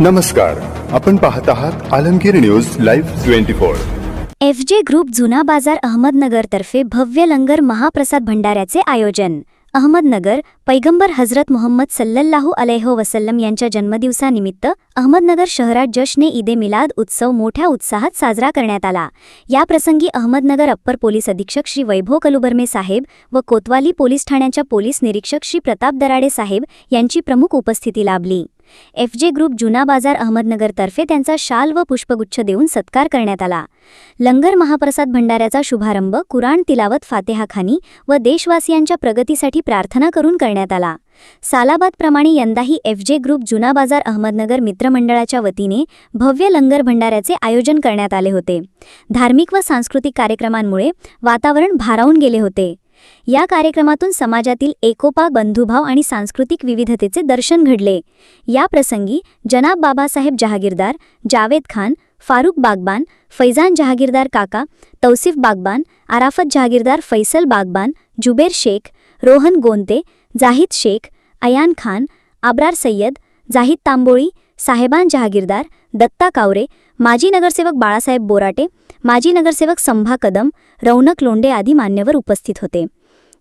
नमस्कार आपण पाहत आहात Alamgir news live twenty four. F J group जुना बाजार अहमदनगरतर्फे भव्य लंगर महाप्रसाद भंडाऱ्याचे आयोजन. अहमदनगर पैगंबर हजरत मोहम्मद सल्लल्लाहू अलैहो वसल्लम यांच्या जन्मदिवसानिमित्त अहमदनगर शहरात जश्ने ईदे मिलाद उत्सव मोठ्या उत्साहात साजरा करण्यात आला. याप्रसंगी अहमदनगर अप्पर पोलीस अधीक्षक श्री वैभव कलुबर्मे साहेब व कोतवाली पोलीस ठाण्याच्या पोलीस निरीक्षक श्री प्रताप दराडे साहेब यांची प्रमुख उपस्थिती लाभली. एफ जे ग्रुप जुना बाजार अहमदनगरतर्फे त्यांचा शाल व पुष्पगुच्छ देऊन सत्कार करण्यात आला. लंगर महाप्रसाद भंडाऱ्याचा शुभारंभ कुराण तिलावत फातेहाखानी व देशवासियांच्या प्रगतीसाठी प्रार्थना करून करण्यात आला. सालाबादप्रमाणे यंदाही एफ जे ग्रुप जुना बाजार अहमदनगर मित्रमंडळाच्या वतीने भव्य लंगर भंडाऱ्याचे आयोजन करण्यात आले होते. धार्मिक व सांस्कृतिक कार्यक्रमांमुळे वातावरण भारावून गेले होते. या कार्यक्रमातून समाजातील एकोपा बंधुभाव आणि सांस्कृतिक विविधतेचे दर्शन घडले. या प्रसंगी जनाब बाबासाहेब जहागीरदार जावेद खान फारुख बागबान फैजान जहागीरदार काका तौसिफ बागबान आराफत जहागीरदार फैसल बागबान जुबेर शेख रोहन गोंते जाहिद शेख अयान खान आब्रार सय्यद जाहिद तांबोळी साहेबान जहागीरदार दत्ता कावरे माजी नगरसेवक बाळासाहेब बोराटे माजी नगरसेवक संभा कदम रौनक लोंडे आदी मान्यवर उपस्थित होते.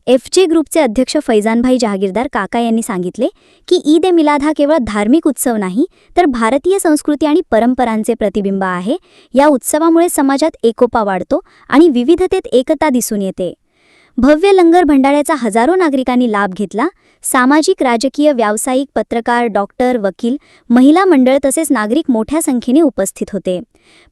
एफ जे ग्रुपचे अध्यक्ष फैजानभाई जहागीरदार काका यांनी सांगितले की ईद ए मिलाद हा केवळ धार्मिक उत्सव नाही तर भारतीय संस्कृती आणि परंपरांचे प्रतिबिंब आहे. या उत्सवामुळे समाजात एकोपा वाढतो आणि विविधतेत एकता दिसून येते. भव्य लंगर भंडाऱ्याचा हजारो नागरिकांनी लाभ घेतला सामाजिक राजकीय व्यावसायिक पत्रकार डॉक्टर वकील महिला मंडळ तसेच नागरिक मोठ्या संख्येने उपस्थित होते.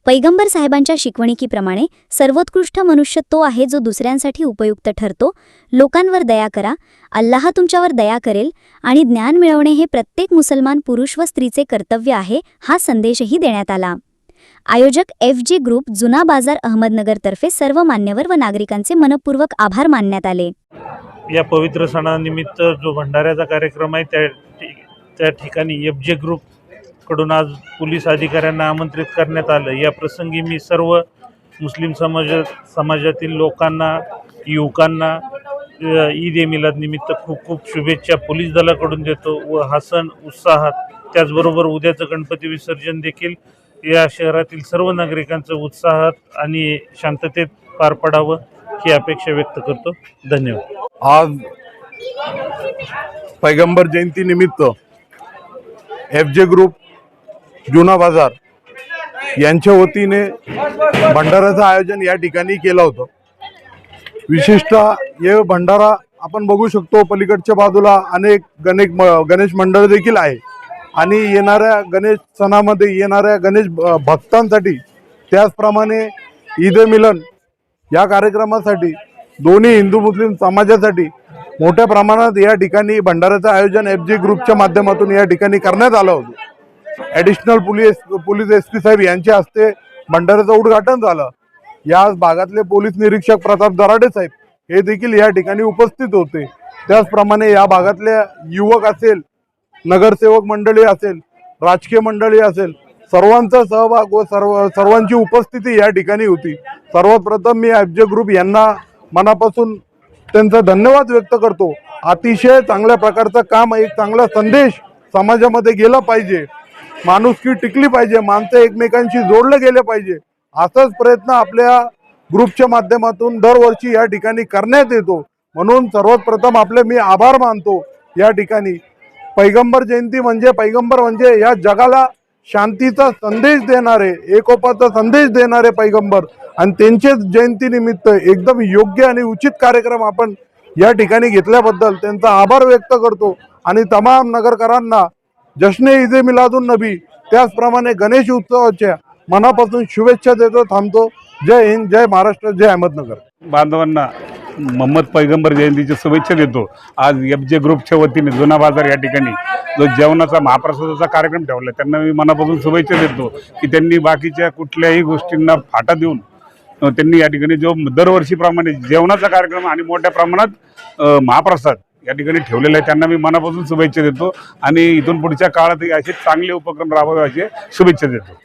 पैगंबर साहेबांच्या शिकवणिकीप्रमाणे सर्वोत्कृष्ट मनुष्य तो आहे जो दुसऱ्यांसाठी उपयुक्त ठरतो. लोकांवर दया करा. अल्लाह तुमच्यावर दया करेल आणि ज्ञान मिळवणे हे प्रत्येक मुसलमान पुरुष व स्त्रीचे कर्तव्य आहे हा संदेशही देण्यात आला. आयोजक एफ जी ग्रुप जुना बाजार अहमदनगरतर्फे सर्व मान्यवर व नागरिकांचे मनपूर्वक आभार मानण्यात आले. या पवित्र सणानिमित्त जो भंडाऱ्याचा कार्यक्रम आहे त्या त्या ठिकाणी एफ जे ग्रुपकडून आज पोलीस अधिकाऱ्यांना आमंत्रित करण्यात आलं. या प्रसंगी मी सर्व मुस्लिम समाज समाजातील लोकांना युवकांना ईद ए मिलाद निमित्त खूप खूप शुभेच्छा पोलीस दलाकडून देतो व हा सण उत्साहात त्याचबरोबर उद्याचं गणपती विसर्जन देखील या शहरातील सर्व नागरिकांचं उत्साहात आणि शांततेत पार पडावं ही अपेक्षा व्यक्त करतो. धन्यवाद. आज पैगंबर जयंती निमित्त एफ जे ग्रुप जुना बाजार यांच्या वतीने भंडाऱ्याचं आयोजन या ठिकाणी केलं होतं. विशेषतः हे भंडारा आपण बघू शकतो पलीकडच्या बाजूला अनेक गणेश म- गणेश मंडळ देखील आहे. आणि येणाऱ्या गणेश सणामध्ये येणाऱ्या गणेश भक्तांसाठी त्याचप्रमाणे ईद मिलन या कार्यक्रमासाठी दोन्ही हिंदू मुस्लिम समाजासाठी मोठ्या प्रमाणात या ठिकाणी भंडाऱ्याचं आयोजन एफ जी ग्रुपच्या माध्यमातून या ठिकाणी करण्यात आलं होतं. Additional police police S P साहेब यांच्या हस्ते भंडाऱ्याचं उद्घाटन झालं. या भागातले पोलीस निरीक्षक प्रताप दराडे साहेब हे देखील या ठिकाणी उपस्थित होते. त्याचप्रमाणे या भागातल्या युवक असेल नगरसेवक मंडळी असेल राजकीय मंडळी असेल सर्वांचा सहभाग व सर्व सर्वांची उपस्थिती या ठिकाणी होती. सर्वप्रथम मी एफ जे ग्रुप यांना मनापासून त्यांचा धन्यवाद व्यक्त करतो. अतिशय चांगल्या प्रकारचं काम एक चांगला संदेश समाजामध्ये गेला पाहिजे. माणुसकी टिकली पाहिजे माणसं एकमेकांशी जोडलं गेले पाहिजे. असाच प्रयत्न आपल्या ग्रुपच्या माध्यमातून दरवर्षी या ठिकाणी करण्यात येतो. म्हणून सर्वात प्रथम आपले मी आभार मानतो या ठिकाणी. पैगंबर जयंती म्हणजे पैगंबर म्हणजे या जगाला शांतीचा संदेश देणारे एकोपाचा संदेश देणारे पैगंबर आणि त्यांचेच जयंतीनिमित्त एकदम योग्य आणि उचित कार्यक्रम आपण या ठिकाणी घेतल्याबद्दल त्यांचा आभार व्यक्त करतो. आणि तमाम नगरकरांना जश्ने इजे मिलादुन नबी त्याचप्रमाणे गणेश उत्सवाच्या मनापासून शुभेच्छा देतो थांबतो. जय हिंद जय महाराष्ट्र जय अहमदनगर. बांधवांना मोहम्मद पैगंबर जयंतीच्या शुभेच्छा देतो. आज एफ जे ग्रुपच्या वतीने जुना बाजार या ठिकाणी जो जेवणाचा महाप्रसादाचा कार्यक्रम ठेवला त्यांना मी मनापासून शुभेच्छा देतो की त्यांनी बाकीच्या कुठल्याही गोष्टींना फाटा देऊन त्यांनी या ठिकाणी जो दरवर्षीप्रमाणे जेवणाचा कार्यक्रम आणि मोठ्या प्रमाणात महाप्रसाद या ठिकाणी ठेवलेला आहे त्यांना मी मनापासून शुभेच्छा देतो आणि इथून पुढच्या काळातही असे चांगले उपक्रम राबवावे असे शुभेच्छा देतो.